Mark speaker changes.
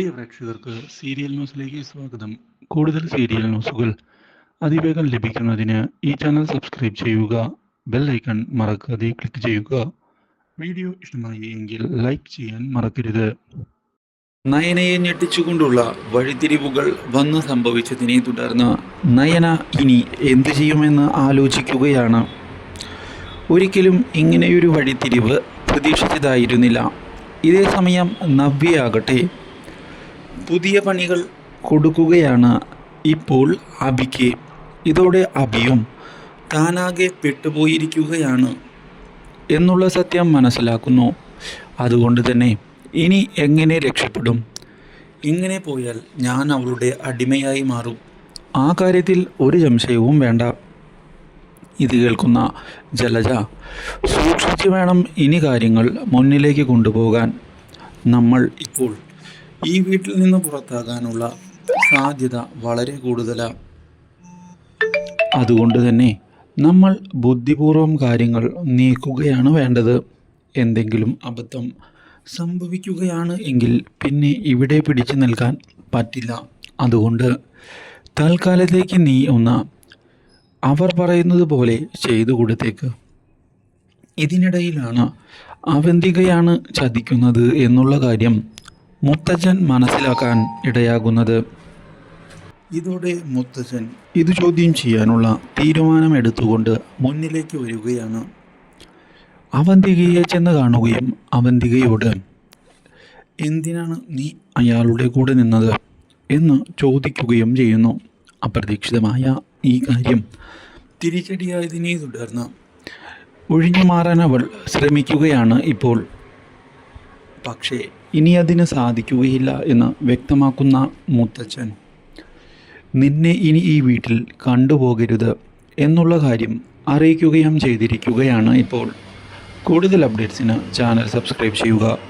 Speaker 1: പ്രിയ പ്രേക്ഷകർക്ക് സീരിയൽ ന്യൂസിലേക്ക് സ്വാഗതം. കൂടുതൽ സീരിയൽ ന്യൂസുകൾ അതിവേഗം ലഭിക്കുന്നതിന് ഈ ചാനൽ സബ്സ്ക്രൈബ് ചെയ്യുക ബെൽ ഐക്കൺ മറക്കാതെ ക്ലിക്ക് ചെയ്യുക. വീഡിയോ ഇഷ്ടമായി എങ്കിൽ ലൈക്ക് ചെയ്യാൻ മറക്കരുത്.
Speaker 2: നയനയെ ഞെട്ടിച്ചുകൊണ്ടുള്ള വഴിത്തിരിവുകൾ വന്നു സംഭവിച്ചതിനെ തുടർന്ന് നയന ഇനി എന്തു ചെയ്യുമെന്ന് ആലോചിക്കുകയാണ്. ഒരിക്കലും ഇങ്ങനെയൊരു വഴിത്തിരിവ് പ്രതീക്ഷിച്ചതായിരുന്നില്ല. ഇതേ സമയം നവ്യയാകട്ടെ പുതിയ പണികൾ കൊടുക്കുകയാണ് ഇപ്പോൾ അബിക്ക്. ഇതോടെ അബിയും താനാകെ പെട്ടുപോയിരിക്കുകയാണ് എന്നുള്ള സത്യം മനസ്സിലാക്കുന്നു. അതുകൊണ്ട് തന്നെ ഇനി എങ്ങനെ രക്ഷപ്പെടും? ഇങ്ങനെ പോയാൽ ഞാൻ അവളുടെ അടിമയായി മാറും. ആ കാര്യത്തിൽ ഒരു സംശയവും വേണ്ട. ഇത് കേൾക്കുന്ന ജലജ സൂക്ഷിച്ച് വേണം ഇനി കാര്യങ്ങൾ മുന്നിലേക്ക് കൊണ്ടുപോകാൻ. നമ്മൾ ഇപ്പോൾ ഈ വീട്ടിൽ നിന്ന് പുറത്താകാനുള്ള സാധ്യത വളരെ കൂടുതലാണ് അതുകൊണ്ട് തന്നെ നമ്മൾ ബുദ്ധിപൂർവം കാര്യങ്ങൾ നീക്കുകയാണ് വേണ്ടത്. എന്തെങ്കിലും അബദ്ധം സംഭവിക്കുകയാണ് എങ്കിൽ പിന്നെ ഇവിടെ പിടിച്ചു നിൽക്കാൻ പറ്റില്ല. അതുകൊണ്ട് തൽക്കാലത്തേക്ക് നീ ഒന്ന് അവർ പറയുന്നത് പോലെ ചെയ്തു കൊടുത്തേക്ക്. ഇതിനിടയിലാണ് അവന്തികയാണ് ചതിക്കുന്നത് എന്നുള്ള കാര്യം മുത്തച്ഛൻ മനസ്സിലാക്കാൻ ഇടയാകുന്നത്. ഇതോടെ മുത്തച്ഛൻ ഇത് ചോദ്യം ചെയ്യാനുള്ള തീരുമാനം തീരുമാനമെടുത്തുകൊണ്ട് മുന്നിലേക്ക് വരികയാണ്. അവന്തികയെ ചെന്ന് കാണുകയും അവന്തികയോട് എന്തിനാണ് നീ അയാളുടെ കൂടെ നിന്നത്? എന്ന് ചോദിക്കുകയും ചെയ്യുന്നു. അപ്രതീക്ഷിതമായ ഈ കാര്യം തിരിച്ചടിയായതിനെ തുടർന്ന് ഒഴിഞ്ഞു മാറാൻ അവൾ ശ്രമിക്കുകയാണ് ഇപ്പോൾ. പക്ഷേ ഇനി അതിന് സാധിക്കുകയില്ല എന്ന് വ്യക്തമാക്കുന്ന മുത്തച്ഛൻ. നിന്നെ ഇനി ഈ വീട്ടിൽ കണ്ടുപോകരുത് എന്നുള്ള കാര്യം അറിയിക്കുകയും ചെയ്തിരിക്കുകയാണ് ഇപ്പോൾ. കൂടുതൽ അപ്ഡേറ്റ്സിന് ചാനൽ സബ്സ്ക്രൈബ് ചെയ്യുക.